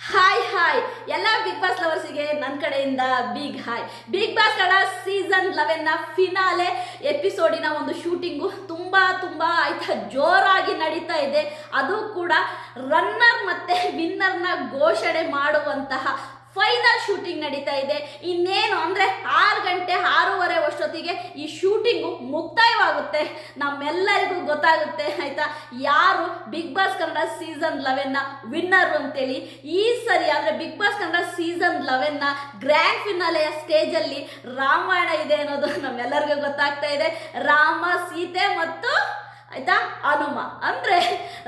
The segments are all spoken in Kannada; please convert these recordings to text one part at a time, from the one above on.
ಹಾಯ್ ಹಾಯ್ ಎಲ್ಲ ಬಿಗ್ ಬಾಸ್ ಲವರ್ಸಿಗೆ ನನ್ನ ಕಡೆಯಿಂದ ಬಿಗ್ ಹಾಯ್ ಬಿಗ್ ಬಾಸ್ ಕಡ ಸೀಸನ್ ಲೆವೆನ್ನ ಫಿನಾಲೆ ಎಪಿಸೋಡಿನ ಒಂದು ಶೂಟಿಂಗು ತುಂಬ ತುಂಬ ಆಯ್ತಾ. ಜೋರಾಗಿ ನಡೀತಾ ಇದೆ. ಅದು ಕೂಡ ರನ್ನರ್ ಮತ್ತೆ ವಿನ್ನರ್ನ ಘೋಷಣೆ ಮಾಡುವಂತಹ ಫೈನಲ್ ಶೂಟಿಂಗ್ ನಡೀತಾ ಇದೆ. ಇನ್ನೇನು ಅಂದರೆ ಆರು ಗಂಟೆ, ಆರೂವರೆ ಅಷ್ಟೊತ್ತಿಗೆ ಈ ಶೂಟಿಂಗು ಮುಕ್ತಾಯವಾಗುತ್ತೆ. ನಮ್ಮೆಲ್ಲರಿಗೂ ಗೊತ್ತಾಗುತ್ತೆ, ಆಯಿತಾ? ಯಾರು ಬಿಗ್ ಬಾಸ್ ಕನ್ನಡ ಸೀಸನ್ ಲೆವೆನ್ನ ವಿನ್ನರ್ ಅಂತೇಳಿ, ಈ ಸರಿ ಅಂದರೆ ಬಿಗ್ ಬಾಸ್ ಕನ್ನಡ ಸೀಸನ್ ಲೆವೆನ್ನ ಗ್ರ್ಯಾಂಡ್ ಫಿನಾಲೆಯ ಸ್ಟೇಜಲ್ಲಿ ರಾಮಾಯಣ ಇದೆ ಅನ್ನೋದು ನಮ್ಮೆಲ್ಲರಿಗೂ ಗೊತ್ತಾಗ್ತಾ ಇದೆ. ರಾಮ, ಸೀತೆ ಮತ್ತು ಆಯ್ತಾ? ಹನುಮ ಅಂದ್ರೆ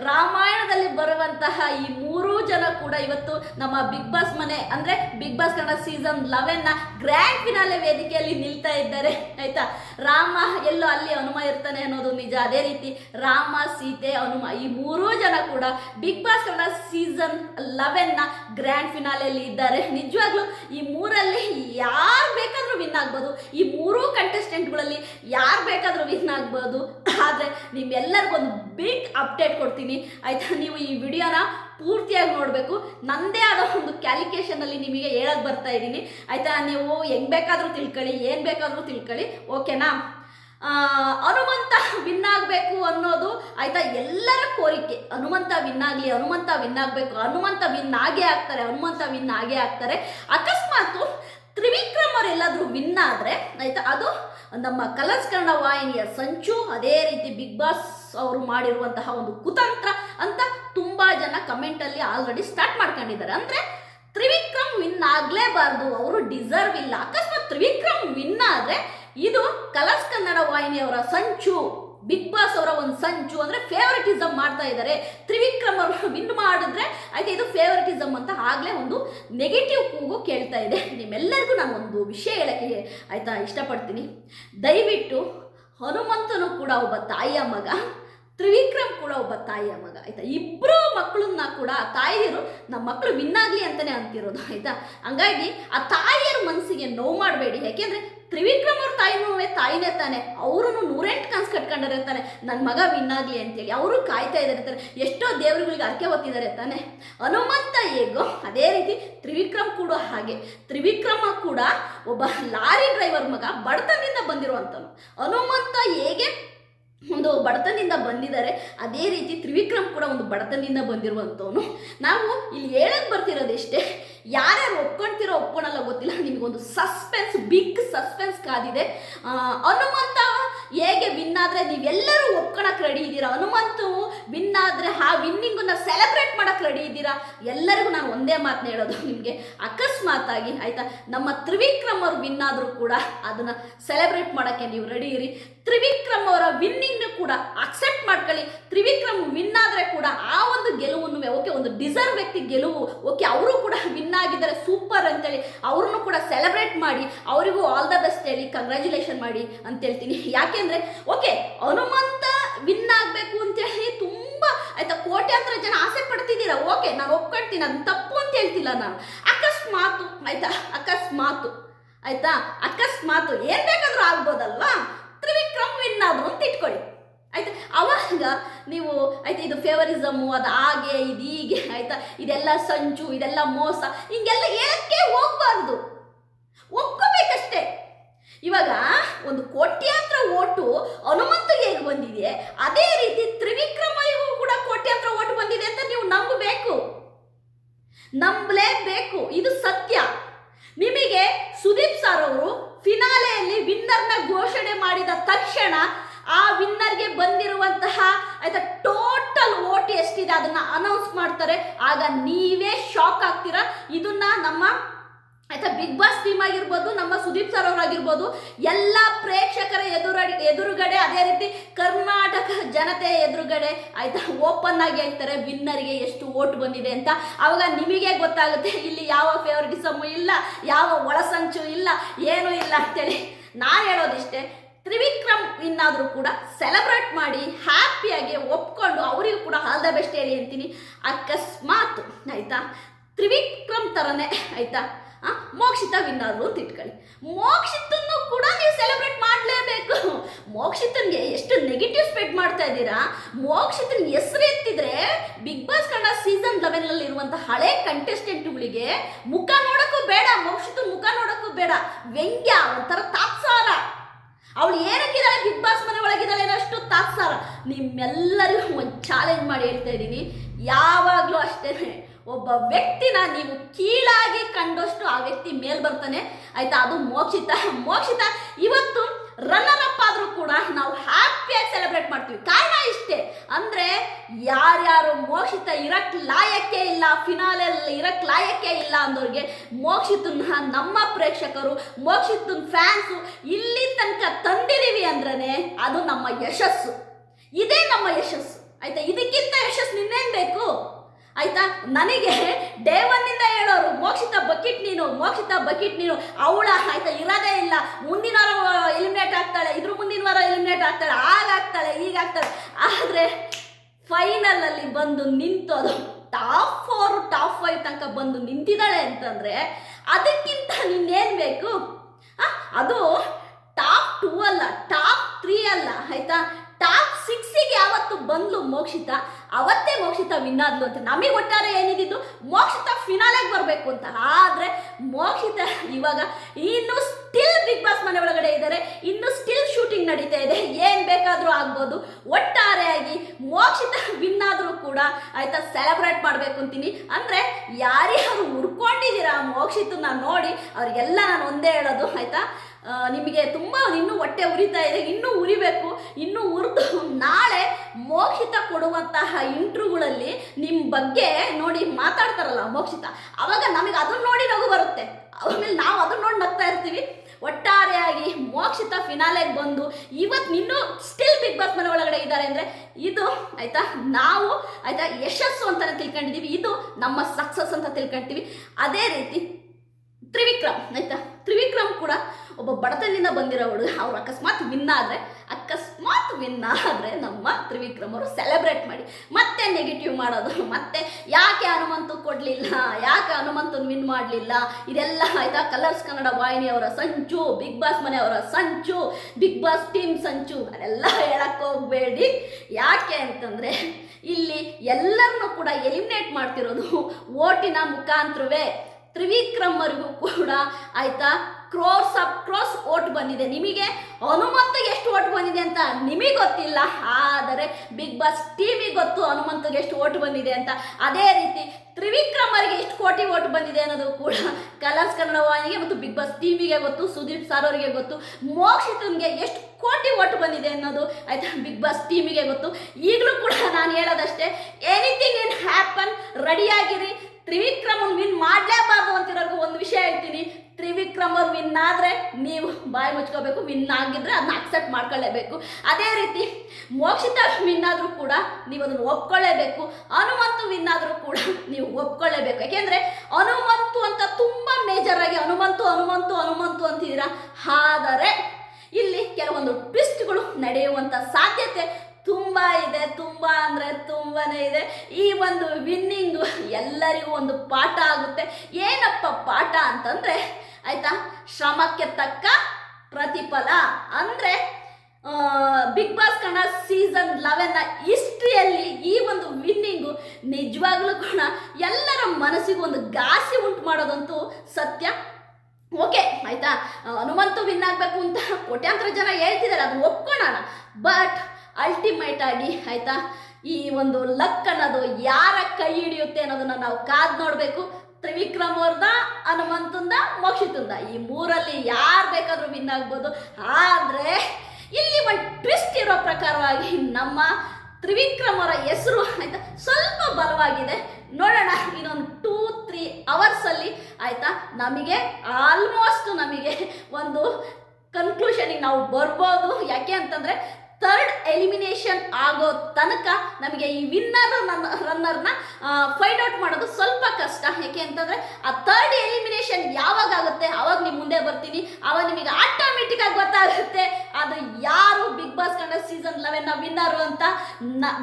ರಾಮಾಯಣದಲ್ಲಿ ಬರುವಂತಹ ಈ ಮೂರೂ ಜನ ಕೂಡ ಇವತ್ತು ನಮ್ಮ ಬಿಗ್ ಬಾಸ್ ಮನೆ, ಅಂದ್ರೆ ಬಿಗ್ ಬಾಸ್ ಕನ್ನಡ ಸೀಸನ್ ಲೆವೆನ್ನ ಗ್ರ್ಯಾಂಡ್ ಫಿನಾಲೆ ವೇದಿಕೆಯಲ್ಲಿ ನಿಲ್ತಾ ಇದ್ದಾರೆ. ಆಯ್ತಾ? ರಾಮ ಎಲ್ಲೋ ಅಲ್ಲಿ ಹನುಮ ಇರ್ತಾನೆ ಅನ್ನೋದು ನಿಜ. ಅದೇ ರೀತಿ ರಾಮ, ಸೀತೆ ಹನುಮ ಈ ಮೂರೂ ಜನ ಕೂಡ ಬಿಗ್ ಬಾಸ್ ಕನ್ನಡ ಸೀಸನ್ ಲೆವೆನ್ನ ಗ್ರ್ಯಾಂಡ್ ಫಿನಾಲೆಯಲ್ಲಿ ಇದ್ದಾರೆ. ನಿಜವಾಗ್ಲೂ ಈ ಮೂರಲ್ಲಿ ಯಾರು ಬೇಕಾದ್ರೂ ವಿನ್ ಆಗ್ಬೋದು. ಈ ಮೂರೂ ಕಂಟೆಸ್ಟೆಂಟ್ಗಳಲ್ಲಿ ಯಾರು ಬೇಕಾದ್ರೂ ವಿನ್ ಆಗ್ಬೋದು. ಆದರೆ ನಿಮ್ಮೆಲ್ಲರಿಗೊಂದು ಬಿಗ್ ಅಪ್ಡೇಟ್ ಕೊಡ್ತೀನಿ. ಆಯ್ತಾ? ನೀವು ಈ ವಿಡಿಯೋನ ಪೂರ್ತಿಯಾಗಿ ನೋಡಬೇಕು. ನನ್ನದೇ ಆದ ಒಂದು ಕ್ಯಾಲಿಕೇಶನಲ್ಲಿ ನಿಮಗೆ ಹೇಳಕ್ಕೆ ಬರ್ತಾ ಇದ್ದೀನಿ. ಆಯ್ತಾ? ನೀವು ಹೆಂಗ್ ಬೇಕಾದರೂ ತಿಳ್ಕೊಳ್ಳಿ, ಏನು ಬೇಕಾದರೂ ತಿಳ್ಕೊಳ್ಳಿ. ಓಕೆನಾ ಹನುಮಂತ ವಿನ್ ಆಗಬೇಕು ಅನ್ನೋದು, ಆಯ್ತಾ? ಎಲ್ಲರ ಕೋರಿಕೆ. ಹನುಮಂತ ವಿನ್ ಆಗಲಿ, ಹನುಮಂತ ವಿನ್ ಆಗಬೇಕು. ಹನುಮಂತ ವಿನ್ ಆಗೇ ಆಗ್ತಾರೆ, ಹನುಮಂತ ವಿನ್ ಆಗೇ ಆಗ್ತಾರೆ. ಅಕಸ್ಮಾತು ತ್ರಿವಿಕ್ರಮ್ ಅವರೆಲ್ಲಾದರೂ ವಿನ್ ಆದರೆ, ಆಯಿತಾ? ಅದು ನಮ್ಮ ಕಲರ್ಸ್ ಕನ್ನಡ ವಾಹಿನಿಯ ಸಂಚು, ಅದೇ ರೀತಿ ಬಿಗ್ ಬಾಸ್ ಅವರು ಮಾಡಿರುವಂತಹ ಒಂದು ಕುತಂತ್ರ ಅಂತ ತುಂಬ ಜನ ಕಮೆಂಟಲ್ಲಿ ಆಲ್ರೆಡಿ ಸ್ಟಾರ್ಟ್ ಮಾಡ್ಕೊಂಡಿದ್ದಾರೆ. ಅಂದರೆ ತ್ರಿವಿಕ್ರಮ್ ವಿನ್ ಆಗಲೇಬಾರ್ದು, ಅವರು ಡಿಸರ್ವ್ ಇಲ್ಲ. ಅಕಸ್ಮಾತ್ ತ್ರಿವಿಕ್ರಮ್ ವಿನ್ ಆದರೆ, ಇದು ಕಲರ್ಸ್ ಕನ್ನಡ ವಾಹಿನಿಯವರ ಸಂಚು. ಬಿಗ್ ಬಾಸ್ ಅವರ ಒಂದು ಸಂಚು ಅಂದರೆ ಫೇವರಿಟಿಸಮ್ ಮಾಡ್ತಾ ಇದ್ದಾರೆ. ತ್ರಿವಿಕ್ರಮ್ ಅವರು ವಿನ್ ಮಾಡಿದ್ರೆ ಆಯ್ತಾ ಇದು ಫೇವರಿಟಿಸಮ್ ಅಂತ ಆಗಲೇ ಒಂದು ನೆಗೆಟಿವ್ ಕೂಗು ಕೇಳ್ತಾ ಇದೆ. ನಿಮ್ಮೆಲ್ಲರಿಗೂ ನಾನು ಒಂದು ವಿಷಯ ಹೇಳಕ್ಕೆ ಆಯಿತಾ ಇಷ್ಟಪಡ್ತೀನಿ. ದಯವಿಟ್ಟು ಹನುಮಂತನು ಕೂಡ ಒಬ್ಬ ತಾಯಿಯ ಮಗ, ತ್ರಿವಿಕ್ರಮ್ ಕೂಡ ಒಬ್ಬ ತಾಯಿಯ ಮಗ, ಆಯ್ತಾ? ಇಬ್ಬರು ಮಕ್ಕಳನ್ನ ಕೂಡ ತಾಯಿಯರು ನಮ್ಮ ಮಕ್ಕಳು ವಿನ್ ಆಗಲಿ ಅಂತಲೇ ಅಂತಿರೋದು, ಆಯ್ತಾ? ಹಂಗಾಗಿ ಆ ತಾಯಿಯರ ಮನಸ್ಸಿಗೆ ನೋವು ಮಾಡಬೇಡಿ. ಯಾಕೆಂದ್ರೆ ತ್ರಿವಿಕ್ರಮ್ ಅವ್ರ ತಾಯಿನೂ ತಾಯಿನೇ ತಾನೆ. ಅವರು ನೂರೆಂಟು ಕನ್ಸು ಕಟ್ಕೊಂಡಿರ್ತಾನೆ ನನ್ನ ಮಗ ವಿನ್ ಆಗಲಿ ಅಂತೇಳಿ ಅವರು ಕಾಯ್ತಾ ಇದ್ದಾರೆ ತಾನೆ. ಎಷ್ಟೋ ದೇವರುಗಳಿಗೆ ಅರ್ಕೆ ಹೊತ್ತಿದ್ದಾರೆ ತಾನೆ. ಹನುಮಂತ ಹೇಗೋ ಅದೇ ರೀತಿ ತ್ರಿವಿಕ್ರಮ್ ಕೂಡ ಹಾಗೆ. ತ್ರಿವಿಕ್ರಮ ಕೂಡ ಒಬ್ಬ ಲಾರಿ ಡ್ರೈವರ್ ಮಗ ಬಡತನದಿಂದ ಬಂದಿರುವಂಥನು ಹನುಮಂತ ಹೇಗೆ ಒಂದು ಬಡತನದಿಂದ ಬಂದಿದ್ದಾರೆ ಅದೇ ರೀತಿ ತ್ರಿವಿಕ್ರಮ್ ಕೂಡ ಒಂದು ಬಡತನದಿಂದ ಬಂದಿರುವಂಥವನು. ನಾವು ಇಲ್ಲಿ ಹೇಳಕ್ ಬರ್ತಿರೋದಿಷ್ಟೇ ಯಾರ್ಯಾರು ಒಪ್ಕೊಂತಿರೋ ಒಪ್ಕೊಳಲ್ಲ, ಗೊತ್ತಿಲ್ಲ. ನಿಮಗೊಂದು ಸಸ್ಪೆನ್ಸ್ ಬಿಗ್ ಸಸ್ಪೆನ್ಸ್ ಕಾದಿದೆ. ಹನುಮಂತ ಹೇಗೆ ವಿನ್ ಆದರೆ ನೀವೆಲ್ಲರೂ ಒಪ್ಕೊಳಕ್ ರೆಡಿ ಇದ್ದೀರಾ? ಹನುಮಂತು ವಿನ್ ಆದರೆ ಆ ವಿನ್ನಿಂಗನ್ನು ಸೆಲೆಬ್ರೇಟ್ ಮಾಡೋಕ್ಕೆ ರೆಡಿ ಇದ್ದೀರಾ? ಎಲ್ಲರಿಗೂ ನಾನು ಒಂದೇ ಮಾತನ್ನ ಹೇಳೋದು ನಿಮಗೆ. ಅಕಸ್ಮಾತಾಗಿ, ಆಯ್ತಾ? ನಮ್ಮ ತ್ರಿವಿಕ್ರಮ್ ಅವರು ವಿನ್ ಆದರೂ ಕೂಡ ಅದನ್ನ ಸೆಲೆಬ್ರೇಟ್ ಮಾಡೋಕ್ಕೆ ನೀವು ರೆಡಿ ಇರಿ. ತ್ರಿವಿಕ್ರಮ್ ಅವರ ವಿನ್ನಿಂಗ್ ಕೂಡ ಅಕ್ಸೆಪ್ಟ್ ಮಾಡ್ಕೊಳ್ಳಿ. ತ್ರಿವಿಕ್ರಮ್ ವಿನ್ ಆದರೆ ಕೂಡ ಆ ಒಂದು ಗೆಲುವನ್ನು, ಓಕೆ, ಒಂದು ಡಿಸರ್ವ್ ವ್ಯಕ್ತಿ ಗೆಲುವು, ಓಕೆ, ಅವರು ಕೂಡ ವಿನ್ ಆಗಿದ್ದಾರೆ ಸೂಪರ್ ಅಂತೇಳಿ ಅವ್ರನ್ನು ಕೂಡ ಸೆಲೆಬ್ರೇಟ್ ಮಾಡಿ, ಅವರಿಗೂ ಆಲ್ ದ ಬೆಸ್ಟ್ ಹೇಳಿ ಕಂಗ್ರ್ಯಾಚುಲೇಷನ್ ಮಾಡಿ ಅಂತ ಹೇಳ್ತೀನಿ ಯಾಕೆಂದ್ರೆ ಓಕೆ ಹನುಮಂತ ವಿನ್ ಆಗಬೇಕು ಅಂತೇಳಿ ತುಂಬ ಆಯ್ತಾ, ಕೋಟ್ಯಾಂತರ ಜನ ಆಸೆ ಪಡ್ತಿದ್ದೀರಾ? ಓಕೆ ನಾನು ಒಪ್ಕೊಳ್ತೀನಿ ಅದು ತಪ್ಪು ಅಂತ ಹೇಳ್ತಿಲ್ಲ ನಾನು. ಅಕಸ್ಮಾತು, ಆಯ್ತಾ ಅಕಸ್ಮಾತು ಆಯ್ತಾ, ಅಕಸ್ಮಾತು, ಏನ್ ಬೇಕಾದ್ರೂ ಆಗ್ಬೋದಲ್ವಾ? ತ್ರಿವಿಕ್ರಮ್ ವಿನ್ ಆಯ್ತಾ ಅವಾಗ ನೀವು ಆಯ್ತಾ ಇದು ಫೇವರಿಸಮು ಅದು ಹಾಗೆ, ಇದು ಹೀಗೆ, ಆಯ್ತಾ? ಇದೆಲ್ಲ ಸಂಚು, ಇದೆಲ್ಲ ಮೋಸ, ಹಿಂಗೆಲ್ಲ ಹೇಳಕ್ಕೆ ಹೋಗ್ಬಾರ್ದು. ಒಪ್ಕೋಬೇಕಷ್ಟೇ. ಇವಾಗ ಒಂದು ಕೋಟ್ಯಾಂತರ ಓಟು ಹನುಮಂತಿಗೆ ಹೇಗೆ ಬಂದಿದೆ. ಅದೇ ರೀತಿ ತ್ರಿವಿಕ್ರಮರಿಗೂ ಕೂಡ ಕೋಟ್ಯಾಂತರ ಓಟು ಬಂದಿದೆ ಅಂತ ನೀವು ನಂಬಬೇಕು. ನಂಬಲೇಬೇಕು. ಇದು ಸತ್ಯ. ನಿಮಗೆ ಸುದೀಪ್ ಸರ್ ಅವರು ಫಿನಾಲೆಯಲ್ಲಿ ವಿನ್ನರ್ನ ಘೋಷಣೆ ಮಾಡಿದ ತಕ್ಷಣ ಆ ವಿನ್ನರ್ಗೆ ಬಂದಿರುವಂತಹ, ಆಯ್ತಾ ಟೋಟಲ್ ಓಟ್ ಎಷ್ಟಿದೆ ಅದನ್ನ ಅನೌನ್ಸ್ ಮಾಡ್ತಾರೆ. ಆಗ ನೀವೇ ಶಾಕ್ ಆಗ್ತೀರಾ? ಇದನ್ನ ನಮ್ಮ, ಆಯ್ತಾ ಬಿಗ್ ಬಾಸ್ ಟೀಮ್ ಆಗಿರ್ಬೋದು, ನಮ್ಮ ಸುದೀಪ್ ಸರ್ ಅವರಾಗಿರ್ಬೋದು, ಎಲ್ಲ ಪ್ರೇಕ್ಷಕರ ಎದುರಡಿ ಎದುರುಗಡೆ ಅದೇ ರೀತಿ ಕರ್ನಾಟಕ ಜನತೆ ಎದುರುಗಡೆ, ಆಯ್ತಾ ಓಪನ್ ಆಗಿ ಹೇಳ್ತಾರೆ ವಿನ್ನರ್ಗೆ ಎಷ್ಟು ಓಟ್ ಬಂದಿದೆ ಅಂತ. ಅವಾಗ ನಿಮಗೆ ಗೊತ್ತಾಗುತ್ತೆ, ಇಲ್ಲಿ ಯಾವ ಫೇವರಿಟಿಸಮು ಇಲ್ಲ, ಯಾವ ಒಳಸಂಚು ಇಲ್ಲ, ಏನೂ ಇಲ್ಲ ಅಂತೇಳಿ. ನಾನು ಹೇಳೋದಿಷ್ಟೇ ತ್ರಿವಿಕ್ರಮ್ ಇನ್ನಾದರೂ ಕೂಡ ಸೆಲೆಬ್ರೇಟ್ ಮಾಡಿ ಹ್ಯಾಪಿಯಾಗಿ ಒಪ್ಕೊಂಡು ಅವರಿಗೂ ಕೂಡ ಆಲ್ ದ ಬೆಸ್ಟ್ ಹೇಳಿ ಅಂತೀನಿ. ಅಕಸ್ಮಾತ್ ಆಯ್ತಾ? ತ್ರಿವಿಕ್ರಮ್ ಥರನೇ ಆಯ್ತಾ? ಮೋಕ್ಷಿತ ವಿನ್ನಾದ್ರು ಅಂತ ಇಟ್ಕೊಳ್ಳಿ. ಮೋಕ್ಷಿತನ್ನು ಕೂಡ ನೀವು ಸೆಲೆಬ್ರೇಟ್ ಮಾಡಲೇಬೇಕು. ಮೋಕ್ಷಿತನ್ಗೆ ಎಷ್ಟು ನೆಗೆಟಿವ್ ಸ್ಪ್ರೆಡ್ ಮಾಡ್ತಾ ಇದ್ದೀರಾ? ಮೋಕ್ಷಿತನ ಹೆಸರು ಎತ್ತಿದ್ರೆ Bigg Boss Kannada season eleven ಅಲ್ಲಿ ಇರುವಂತ ಹಳೆ ಕಂಟೆಸ್ಟೆಂಟ್ಗಳಿಗೆ ಮುಖ ನೋಡಕ್ಕೂ ಬೇಡ ಮೋಕ್ಷಿತ ಮುಖ ನೋಡಕ್ಕೂ ಬೇಡ. ವ್ಯಂಗ್ಯ, ಒಂಥರ ತಾತ್ಸಾರ. ಅವಳು ಏನಕ್ಕಿದ್ದಾಳೆ? ಬಿಗ್ ಬಾಸ್ ಮನೆ ಒಳಗಿದ್ದಾಳೆ ಅಷ್ಟು ತಾತ್ಸಾರ. ನಿಮ್ಮೆಲ್ಲರಿಗೂ ಒಂದು ಚಾಲೆಂಜ್ ಮಾಡಿ ಹೇಳ್ತಾ ಇದ್ದೀನಿ. ಯಾವಾಗಲೂ ಅಷ್ಟೇ ಒಬ್ಬ ವ್ಯಕ್ತಿನ ನೀವು ಕೀಳಾಗಿ ಕಂಡಷ್ಟು ಆ ವ್ಯಕ್ತಿ ಮೇಲ್ ಬರ್ತಾನೆ. ಆಯ್ತಾ? ಅದು ಮೋಕ್ಷಿತ. ಮೋಕ್ಷಿತ. ಇವತ್ತು ರನ್ನರ್ ಅಪ್ ಆದರೂ ಕೂಡ ನಾವು ಹ್ಯಾಪಿಯಾಗಿ ಸೆಲೆಬ್ರೇಟ್ ಮಾಡ್ತೀವಿ. ಕಾರಣ ಇಷ್ಟೇ. ಅಂದರೆ ಯಾರ್ಯಾರು ಮೋಕ್ಷಿತ ಇರಕ್ ಲಾಯಕ್ಕೆ ಇಲ್ಲ ಫಿನಾಲೆಯಲ್ಲಿ ಇರಕ್ ಲಾಯಕ್ಕೆ ಇಲ್ಲ ಅಂದವ್ರಿಗೆ ಮೋಕ್ಷಿತನ ನಮ್ಮ ಪ್ರೇಕ್ಷಕರು, ಮೋಕ್ಷಿತನ ಫ್ಯಾನ್ಸು ಇಲ್ಲಿ ತನಕ ತಂದಿದೀವಿ ಅಂದ್ರೇ ಅದು ನಮ್ಮ ಯಶಸ್ಸು. ಇದೇ ನಮ್ಮ ಯಶಸ್ಸು. ಆಯ್ತಾ? ಇದಕ್ಕಿಂತ ಯಶಸ್ಸು ನಿನ್ನೇನು ಬೇಕು? ಆಯ್ತಾ? ನನಗೆ ಡೇ ಒನ್ನಿಂದ ಹೇಳೋರು ಮೋಕ್ಷಿತ ಬಕೆಟ್ ನೀನು ಅವಳ ಆಯ್ತಾ ಇರೋದೇ ಇಲ್ಲ. ಮುಂದಿನ ವಾರ ಎಲಿಮಿನೇಟ್ ಆಗ್ತಾಳೆ. ಇದ್ರ ಮುಂದಿನ ವಾರ ಎಲಿಮಿನೇಟ್ ಆಗ್ತಾಳೆ. ಆಗಾಗ್ತಾಳೆ ಈಗಾಗ್ತಾಳೆ ಆದರೆ ಫೈನಲ್ ಅಲ್ಲಿ ಬಂದು ಅದು ಟಾಪ್ ಫೋರ್ ಟಾಪ್ ಫೈವ್ ತನಕ ಬಂದು ನಿಂತಿದ್ದಾಳೆ ಅಂತಂದ್ರೆ, ಅದಕ್ಕಿಂತ ನಿನ್ನೇನು ಬೇಕು? ಅದು ಟಾಪ್ ಟೂ ಅಲ್ಲ ಟಾಪ್ ತ್ರೀ ಅಲ್ಲ ಆಯ್ತಾ ಟಾಪ್ ಸಿಕ್ಸಿಗೆ ಯಾವತ್ತು ಬಂದ್ಲು ಮೋಕ್ಷಿತ, ಅವತ್ತೇ ಮೋಕ್ಷಿತ ವಿನ್ ಆದ್ಲು ಅಂತ ನಮಗೆ ಒಟ್ಟಾರೆ ಏನಿದ್ದು ಮೋಕ್ಷಿತ ಫಿನಾಲೆಗೆ ಬರಬೇಕು ಅಂತ. ಆದರೆ ಮೋಕ್ಷಿತ ಇವಾಗ ಇನ್ನು ಸ್ಟಿಲ್ ಬಿಗ್ ಬಾಸ್ ಮನೆ ಒಳಗಡೆ ಇದ್ದಾರೆ ಇನ್ನು ಸ್ಟಿಲ್ ಶೂಟಿಂಗ್ ನಡೀತಾ ಇದೆ, ಏನು ಬೇಕಾದರೂ ಆಗ್ಬೋದು. ಒಟ್ಟಾರೆಯಾಗಿ ಮೋಕ್ಷಿತ ವಿನ್ ಆದರೂ ಕೂಡ ಆಯಿತಾ ಸೆಲೆಬ್ರೇಟ್ ಮಾಡಬೇಕು ಅಂತೀನಿ. ಅಂದರೆ ಯಾರ್ಯಾರು ಹುರ್ಕೊಂಡಿದ್ದೀರಾ ಮೋಕ್ಷಿತನ ನೋಡಿ, ಅವರಿಗೆಲ್ಲ ನಾನು ಒಂದೇ ಹೇಳೋದು, ಆಯ್ತಾ? ನಿಮಗೆ ತುಂಬ ಇನ್ನೂ ಹೊಟ್ಟೆ ಉರಿತಾ ಇದೆ, ಇನ್ನೂ ಉರಿಬೇಕು, ಇನ್ನೂ ಉರಿದು ನಾಳೆ ಮೋಕ್ಷಿತ ಕೊಡುವಂತಹ ಇಂಟ್ರ್ಯೂಗಳಲ್ಲಿ ನಿಮ್ಮ ಬಗ್ಗೆ ನೋಡಿ ಮಾತಾಡ್ತಾರಲ್ಲ ಮೋಕ್ಷಿತ, ಅವಾಗ ನಮಗೆ ಅದನ್ನ ನೋಡಿ ನಗು ಬರುತ್ತೆ. ಆಮೇಲೆ ನಾವು ಅದನ್ನ ನೋಡಿ ನಗ್ತಾ ಇರ್ತೀವಿ. ಒಟ್ಟಾರೆಯಾಗಿ ಮೋಕ್ಷಿತ ಫಿನಾಲೆಗೆ ಬಂದು ಇವತ್ತು ಇನ್ನೂ ಸ್ಟಿಲ್ ಬಿಗ್ ಬಾಸ್ ಮನೆ ಒಳಗಡೆ ಇದ್ದಾರೆ ಅಂದರೆ ಇದು ಆಯಿತಾ ನಾವು, ಆಯಿತಾ ಯಶಸ್ಸು ಅಂತಾನೆ ತಿಳ್ಕೊಂಡಿದ್ದೀವಿ ಇದು ನಮ್ಮ ಸಕ್ಸಸ್ ಅಂತ ತಿಳ್ಕೊಳ್ತೀವಿ ಅದೇ ರೀತಿ ತ್ರಿವಿಕ್ರಮ್, ಆಯಿತಾ ತ್ರಿವಿಕ್ರಮ್ ಕೂಡ ಒಬ್ಬ ಬಡತನದಿಂದ ಬಂದಿರೋ ಹುಡುಗ, ಅವ್ರು ಅಕಸ್ಮಾತ್ ವಿನ್ ಆದರೆ, ಅಕಸ್ಮಾತ್ ವಿನ್ ಆದರೆ ನಮ್ಮ ತ್ರಿವಿಕ್ರಮರು ಸೆಲೆಬ್ರೇಟ್ ಮಾಡಿ, ಮತ್ತೆ ನೆಗೆಟಿವ್ ಮಾಡೋದು, ಮತ್ತೆ ಯಾಕೆ ಹನುಮಂತು ಕೊಡಲಿಲ್ಲ, ಯಾಕೆ ಹನುಮಂತನ ವಿನ್ ಮಾಡಲಿಲ್ಲ? ಇದೆಲ್ಲ ಆಯಿತಾ? ಕಲರ್ಸ್ ಕನ್ನಡ ವಾಹಿನಿಯವರ ಸಂಚು ಬಿಗ್ ಬಾಸ್ ಮನೆಯವರ ಸಂಚು ಬಿಗ್ ಬಾಸ್ ಟೀಮ್ ಸಂಚು, ಅದೆಲ್ಲ ಹೇಳಕ್ಕೆ ಹೋಗಬೇಡಿ. ಯಾಕೆ ಅಂತಂದರೆ, ಇಲ್ಲಿ ಎಲ್ಲರನ್ನೂ ಕೂಡ ಎಲಿಮಿನೇಟ್ ಮಾಡ್ತಿರೋದು ಓಟಿನ ಮುಖಾಂತರವೇ. ತ್ರಿವಿಕ್ರಮರಿಗೂ ಕೂಡ ಆಯ್ತಾ? ಕ್ರೋರ್ಸ್ ಅಪ್ ಕ್ರೋಸ್ ಓಟ್ ಬಂದಿದೆ. ನಿಮಗೆ ಹನುಮಂತ ಎಷ್ಟು ಓಟ್ ಬಂದಿದೆ ಅಂತ ನಿಮಗೆ ಗೊತ್ತಿಲ್ಲ. ಆದರೆ ಬಿಗ್ ಬಾಸ್ ಟೀಮಿಗೆ ಗೊತ್ತು ಹನುಮಂತಗೆ ಎಷ್ಟು ಓಟ್ ಬಂದಿದೆ ಅಂತ. ಅದೇ ರೀತಿ ತ್ರಿವಿಕ್ರಮರಿಗೆ ಎಷ್ಟು ಕೋಟಿ ಓಟ್ ಬಂದಿದೆ ಅನ್ನೋದು ಕೂಡ ಕಲರ್ಸ್ ಕನ್ನಡ ವಾಹಿನಿಗೆ ಮತ್ತು ಬಿಗ್ ಬಾಸ್ ಟಿವಿಗೆ ಗೊತ್ತು, ಸುದೀಪ್ ಸರ್ ಅವರಿಗೆ ಗೊತ್ತು. ಮೋಕ್ಷಿತನ್ಗೆ ಎಷ್ಟು ಕೋಟಿ ಓಟ್ ಬಂದಿದೆ ಅನ್ನೋದು ಆಯ್ತಾ ಬಿಗ್ ಬಾಸ್ ಟೀಮಿಗೆ ಗೊತ್ತು. ಈಗಲೂ ಕೂಡ ನಾನು ಹೇಳೋದಷ್ಟೇ ಎನಿಥಿಂಗ್ ಇನ್ ಹ್ಯಾಪನ್ ರೆಡಿಯಾಗಿರಿ ತ್ರಿವಿಕ್ರಮನ್ ವಿನ್ ಮಾಡಲೇಬಾರ್ದು ಅಂತಿರೋರ್ಗು ಒಂದು ವಿಷಯ ಹೇಳ್ತೀನಿ. ತ್ರಿವಿಕ್ರಮ್ ವಿನ್ ಆದರೆ ನೀವು ಬಾಯಿ ಮುಚ್ಕೋಬೇಕು ವಿನ್ ಆಗಿದ್ರೆ ಅದನ್ನ ಅಕ್ಸೆಪ್ಟ್ ಮಾಡ್ಕೊಳ್ಳೇಬೇಕು. ಅದೇ ರೀತಿ ಮೋಕ್ಷಿತ ವಿನ್ ಆದರೂ ಕೂಡ ನೀವು ಅದನ್ನು ಒಪ್ಕೊಳ್ಳೇಬೇಕು. ಹನುಮಂತು ವಿನ್ ಆದರೂ ಕೂಡ ನೀವು ಒಪ್ಕೊಳ್ಳೇಬೇಕು. ಯಾಕೆಂದರೆ ಹನುಮಂತು ಅಂತ ತುಂಬ ಆಗಿ ಹನುಮಂತು ಹನುಮಂತು ಹನುಮಂತು ಅಂತಿದ್ದೀರಾ? ಆದರೆ ಇಲ್ಲಿ ಕೆಲವೊಂದು ಟ್ವಿಸ್ಟ್ಗಳು ನಡೆಯುವಂಥ ಸಾಧ್ಯತೆ ತುಂಬ ಇದೆ, ತುಂಬ ಅಂದರೆ ತುಂಬಾ ಇದೆ. ಈ ಒಂದು ವಿನ್ನಿಂಗು ಎಲ್ಲರಿಗೂ ಒಂದು ಪಾಠ ಆಗುತ್ತೆ. ಏನಪ್ಪ ಪಾಠ ಅಂತಂದರೆ ಆಯ್ತಾ? ಶ್ರಮಕ್ಕೆ ತಕ್ಕ ಪ್ರತಿಫಲ. ಅಂದ್ರೆ ಬಿಗ್ ಬಾಸ್ ಕನ್ನಡ ಸೀಸನ್ ಲೆವೆನ್ನ ಹಿಸ್ಟ್ರಿಯಲ್ಲಿ ಈ ಒಂದು ವಿನ್ನಿಂಗು ನಿಜವಾಗ್ಲೂ ಕೂಡ ಎಲ್ಲರ ಮನಸ್ಸಿಗೂ ಒಂದು ಘಾಸಿ ಉಂಟು ಮಾಡೋದಂತೂ ಸತ್ಯ. ಓಕೆ ಆಯ್ತಾ? ಹನುಮಂತು ವಿನ್ ಆಗಬೇಕು ಅಂತ ಕೋಟ್ಯಾಂತರ ಜನ ಹೇಳ್ತಿದ್ದಾರೆ, ಅದು ಒಪ್ಕೊಳ್ಳೋಣ ಬಟ್ ಅಲ್ಟಿಮೇಟ್ ಆಗಿ, ಆಯ್ತಾ? ಈ ಒಂದು ಲಕ್ ಅನ್ನೋದು ಯಾರ ಕೈ ಹಿಡಿಯುತ್ತೆ ಅನ್ನೋದನ್ನ ನಾವು ಕಾದ್ ನೋಡಬೇಕು. ತ್ರಿವಿಕ್ರಮ್ ಹನುಮಂತುಂದ ಹನುಮಂತಂದ ಮೋಕ್ಷಿತಂದ. ಈ ಮೂರಲ್ಲಿ ಯಾರು ಬೇಕಾದರೂ ವಿನ್ ಆಗ್ಬೋದು. ಆದರೆ, ಇಲ್ಲಿ ಒಂದು ಟ್ವಿಸ್ಟ್ ಇರೋ ಪ್ರಕಾರವಾಗಿ ನಮ್ಮ ತ್ರಿವಿಕ್ರಮರ ಹೆಸರು ಆಯಿತಾ, ಸ್ವಲ್ಪ ಬಲವಾಗಿದೆ. ನೋಡೋಣ, ಇನ್ನೊಂದು ಟೂ ತ್ರೀ ಅವರ್ಸಲ್ಲಿ ಆಯಿತಾ, ನಮಗೆ ಆಲ್ಮೋಸ್ಟ್ ನಮಗೆ ಒಂದು ಕನ್ಕ್ಲೂಷನಿಗೆ ನಾವು ಬರ್ಬೋದು. ಯಾಕೆ ಅಂತಂದರೆ ಥರ್ಡ್ ಎಲಿಮಿನೇಷನ್ ಆಗೋ ತನಕ ನಮಗೆ ಈ ವಿನ್ನರ್ ರನ್ನರ್ನ ಫೈಂಡ್ ಔಟ್ ಮಾಡೋದು ಸ್ವಲ್ಪ ಕಷ್ಟ. ಯಾಕೆ ಅಂತಂದರೆ ಆ ಥರ್ಡ್ ಎಲಿಮಿನೇಷನ್ ಯಾವಾಗ ಆಗುತ್ತೆ? ಅವಾಗ ನಿಮ್ಮ ಮುಂದೆ ಬರ್ತೀನಿ. ಅವಾಗ ನಿಮಗೆ ಆಟೋಮೆಟಿಕ್ ಆಗಿ ಗೊತ್ತಾಗುತ್ತೆ. ಅದು ಯಾರು ಬಿಗ್ ಬಾಸ್ ಕನ್ನಡ ಸೀಸನ್ ಲೆವೆನ್ನ ವಿನ್ನರು ಅಂತ?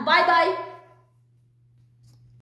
Bye bye